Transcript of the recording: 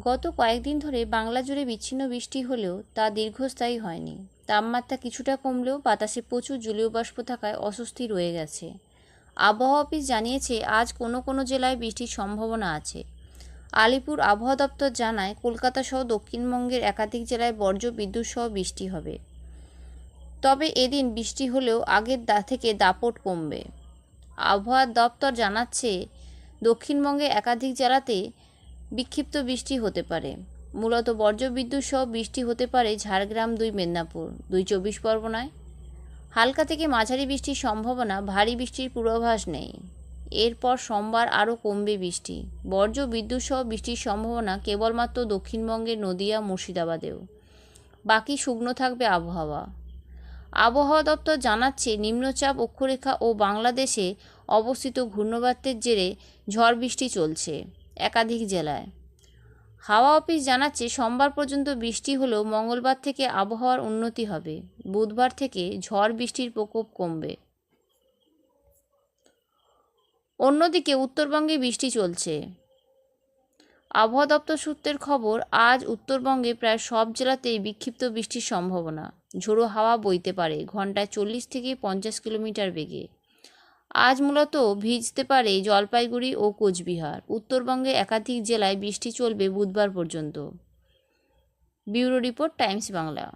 গত কয়েকদিন ধরে বাংলা জুড়ে বিচ্ছিন্ন বৃষ্টি হলেও তা দীর্ঘস্থায়ী হয়নি। তাপমাত্রা কিছুটা কমলেও বাতাসে প্রচুর জলীয় বাষ্প থাকায় অস্বস্তি রয়ে গেছে। আবহাওয়া অফিস জানিয়েছে, আজ কোনো কোনো জেলায় বৃষ্টির সম্ভাবনা আছে। আলিপুর আবহাওয়া দপ্তর জানায়, কলকাতা সহ দক্ষিণবঙ্গের একাধিক জেলায় বর্জ্য বিদ্যুৎ সহ বৃষ্টি হবে। তবে এদিন বৃষ্টি হলেও আগের দা থেকে দাপট কমবে। আবহাওয়া দপ্তর জানাচ্ছে দক্ষিণবঙ্গে একাধিক জেলাতে বিক্ষিপ্ত বৃষ্টি হতে পারে। মূলত বজ্রবিদ্যুৎ সহ বৃষ্টি হতে পারে ঝাড়গ্রাম দুই মেদিনীপুর, দুই চব্বিশ পরগনায়। হালকা থেকে মাঝারি বৃষ্টির সম্ভাবনা, ভারী বৃষ্টির পূর্বাভাস নেই। এরপর সোমবার আরও কমবে বৃষ্টি। বর্জ্য বিদ্যুৎ সহ বৃষ্টির সম্ভাবনা কেবলমাত্র দক্ষিণবঙ্গের নদিয়া, মুর্শিদাবাদেও। বাকি শুকনো থাকবে আবহাওয়া। আবহাওয়া দপ্তর জানাচ্ছে, নিম্নচাপ, অক্ষরেখা ও বাংলাদেশে অবস্থিত ঘূর্ণবাতের জেরে ঝড় বৃষ্টি চলছে। একাধিক জেলায়। হাওয়া অফিস জানাচ্ছে, সোমবার পর্যন্ত বৃষ্টি হলেও মঙ্গলবার থেকে আবহাওয়ার উন্নতি হবে। বুধবার থেকে ঝড় বৃষ্টির প্রকোপ কমবে। অন্যদিকে উত্তরবঙ্গে বৃষ্টি চলছে। আবহাওয়া দপ্তর সূত্রের খবর, আজ উত্তরবঙ্গে প্রায় সব জেলাতেই বিক্ষিপ্ত বৃষ্টির সম্ভাবনা। ঝোড়ো হাওয়া বইতে পারে, ঘন্টায় চল্লিশ থেকে পঞ্চাশ কিলোমিটার বেগে। আজ মূলত ভিজতে পারে জলপাইগুড়ি ও কোচবিহার। উত্তরবঙ্গে একাধিক জেলায় বৃষ্টি চলবে বুধবার পর্যন্ত। Bureau report Times Bangla.